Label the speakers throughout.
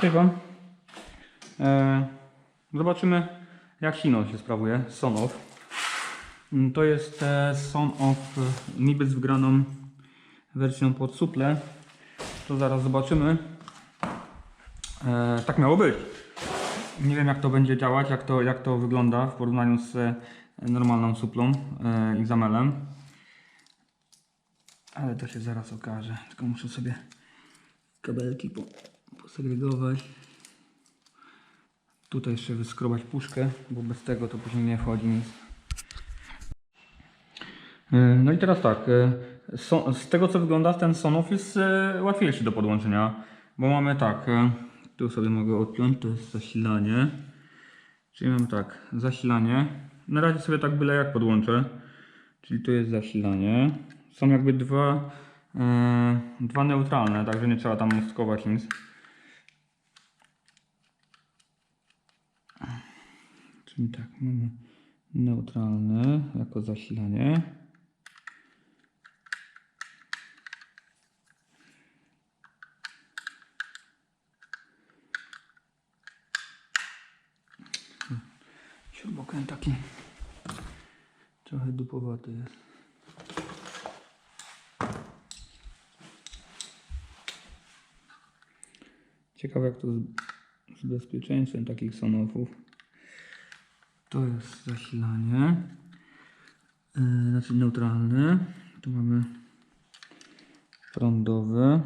Speaker 1: Cześć. E, zobaczymy jak silno się sprawuje Son Off. Mm, To jest e, Son Off e, niby z wgraną wersją pod suple. To zaraz zobaczymy. Tak miało być. Nie wiem jak to będzie działać, jak to, jak to wygląda w porównaniu z normalną suplą e, Xamelem. Ale to się zaraz okaże. Tylko muszę sobie kabelki po, posegregować. Tutaj jeszcze wyskrobać puszkę, bo bez tego to później nie wchodzi nic. E, No i teraz tak, e, z tego co wygląda ten Sonoff jest łatwiejszy do podłączenia, bo mamy tak, e, tu sobie mogę odpiąć, to jest zasilanie, czyli mamy tak, zasilanie, na razie sobie tak byle jak podłączę, czyli tu jest zasilanie, są jakby dwa, dwa neutralne, także nie trzeba tam mostkować nic. Czyli tak, mamy neutralne jako zasilanie. Śrubokręt taki trochę dupowaty jest. Ciekawe jak to z, z bezpieczeństwem takich sonofów. To jest zasilanie. Yy, znaczy neutralne. Tu mamy prądowe.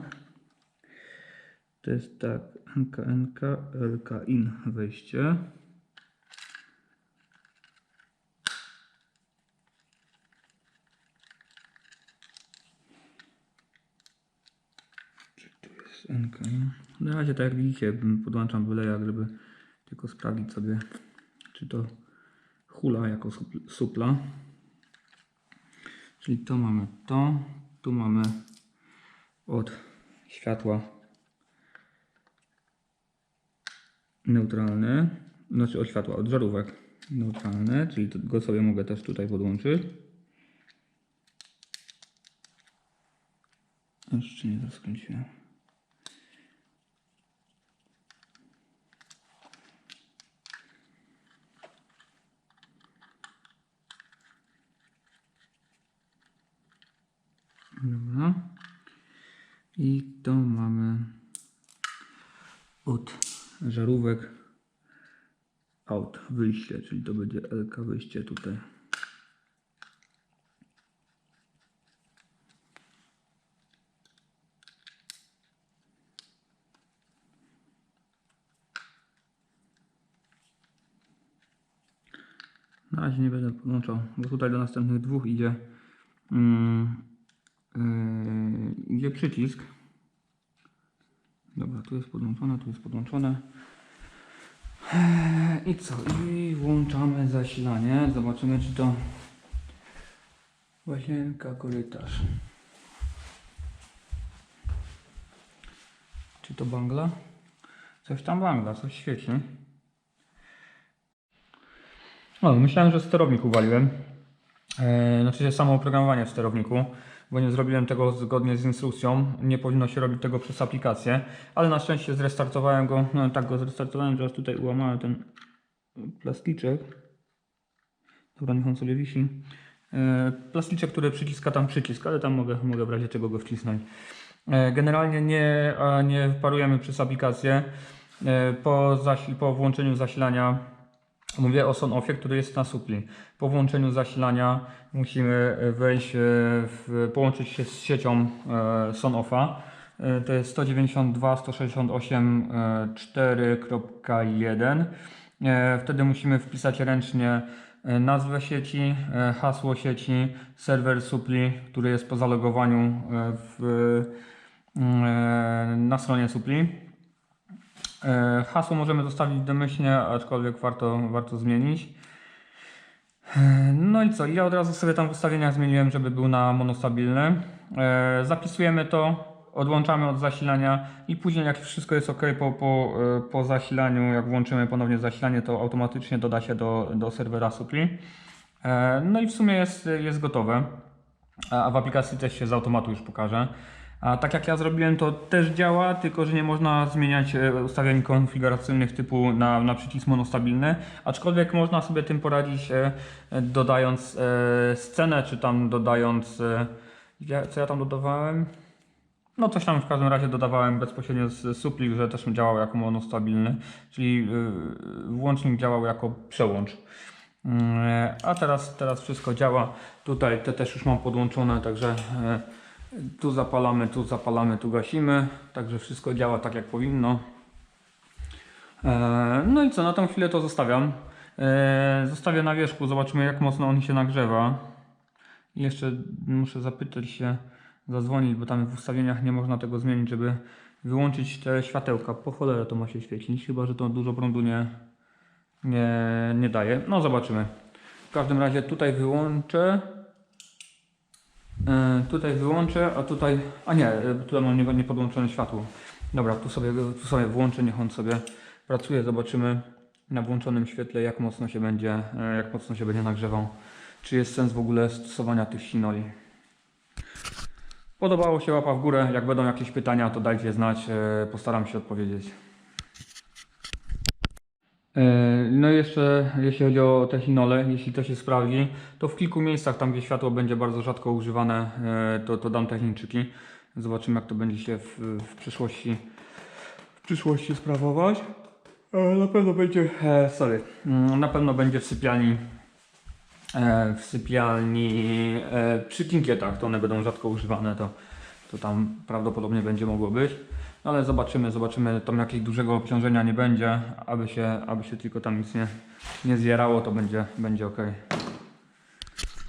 Speaker 1: To jest tak NKNK, LK IN wejście. Czy tu jest NK IN? Na razie tak jak widzicie podłączam byle jak, żeby tylko sprawdzić sobie czy to hula jako supl- supla. Czyli to mamy to, tu mamy od światła neutralny, znaczy od światła, od żarówek neutralny, czyli go sobie mogę też tutaj podłączyć. Jeszcze nie rozkręciłem. Dobra. I to mamy od żarówek out wyjście, czyli to będzie LK wyjście tutaj. Na razie nie będę podłączał, bo tutaj do następnych dwóch idzie Yy, idzie przycisk. Dobra, tu jest podłączone, tu jest podłączone. Eee, I co? I włączamy zasilanie. Zobaczymy, czy to łazienka, korytarz. Czy to bangla? Coś tam bangla, coś świeci. O, myślałem, że sterownik uwaliłem. Znaczy samo oprogramowanie w sterowniku, bo nie zrobiłem tego zgodnie z instrukcją. Nie powinno się robić tego przez aplikację, ale na szczęście zrestartowałem go. No, tak go zrestartowałem, aż tutaj ułamałem ten plasticzek. Dobra, niech on sobie wisi. E, plasticzek, który przyciska tam przycisk, ale tam mogę, mogę w razie czego go wcisnąć. E, generalnie nie, nie parujemy przez aplikację. Po, zasi- po włączeniu zasilania Mówię o Sonoffie, który jest na supli. Po włączeniu zasilania musimy wejść, e, w, połączyć się z siecią e, Sonoffa. E, To jest 192.168.4.1. E, Wtedy musimy wpisać ręcznie e, nazwę sieci, e, hasło sieci, serwer supli, który jest po zalogowaniu e, w, e, na stronie supli. E, Hasło możemy zostawić domyślnie, aczkolwiek warto, warto zmienić. E, No i co? Ja od razu sobie tam w ustawieniach zmieniłem, żeby był na monostabilny. E, Zapisujemy to, odłączamy od zasilania i później jak wszystko jest ok po, po, po zasilaniu, jak włączymy ponownie zasilanie, to automatycznie doda się do, do serwera Supli. No i w sumie jest, jest gotowe. A w aplikacji też się z automatu już pokaże. A tak jak ja zrobiłem, to też działa, tylko że nie można zmieniać e, ustawień konfiguracyjnych typu na, na przycisk monostabilny, aczkolwiek można sobie tym poradzić e, dodając e, scenę, czy tam dodając, co ja tam dodawałem? No coś tam w każdym razie dodawałem bezpośrednio z suplik, że też działał jako monostabilny, czyli włącznik działał jako przełącz. Mm, A teraz, teraz wszystko działa. Tutaj te też już mam podłączone, także tu zapalamy, tu zapalamy, tu gasimy. Także wszystko działa tak jak powinno. E, No i co, na tą chwilę to zostawiam. E, Zostawię na wierzchu, zobaczymy jak mocno on się nagrzewa. I jeszcze muszę zapytać się, zadzwonić, bo tam w ustawieniach nie można tego zmienić, żeby wyłączyć te światełka. Po cholerę to ma się świecić, chyba że to dużo prądu nie, nie, nie daje. No zobaczymy. W każdym razie tutaj wyłączę. E, tutaj wyłączę, a tutaj. A nie, e, tutaj mam nie, podłączone światło. Dobra, tu sobie, tu sobie włączę, niech on sobie pracuje. Zobaczymy na włączonym świetle, jak mocno się będzie, e, jak mocno się będzie nagrzewał. Czy jest sens w ogóle stosowania tych sinoli. Podobało się łapa w górę. Jak będą jakieś pytania, to dajcie znać. Postaram się odpowiedzieć. E, No i jeszcze jeśli chodzi o te chinole, jeśli to się sprawdzi, to w kilku miejscach, tam gdzie światło będzie bardzo rzadko używane, e, to, to dam te chińczyki. Zobaczymy jak to będzie się w, w przyszłości w przyszłości sprawować. E, Na pewno będzie, sorry, Mm, na pewno będzie w sypialni w sypialni przy kinkietach, to one będą rzadko używane, to, to tam prawdopodobnie będzie mogło być. No ale zobaczymy, zobaczymy, tam jakiegoś dużego obciążenia nie będzie, aby się, aby się tylko tam nic nie, nie zjerało, to będzie, będzie ok.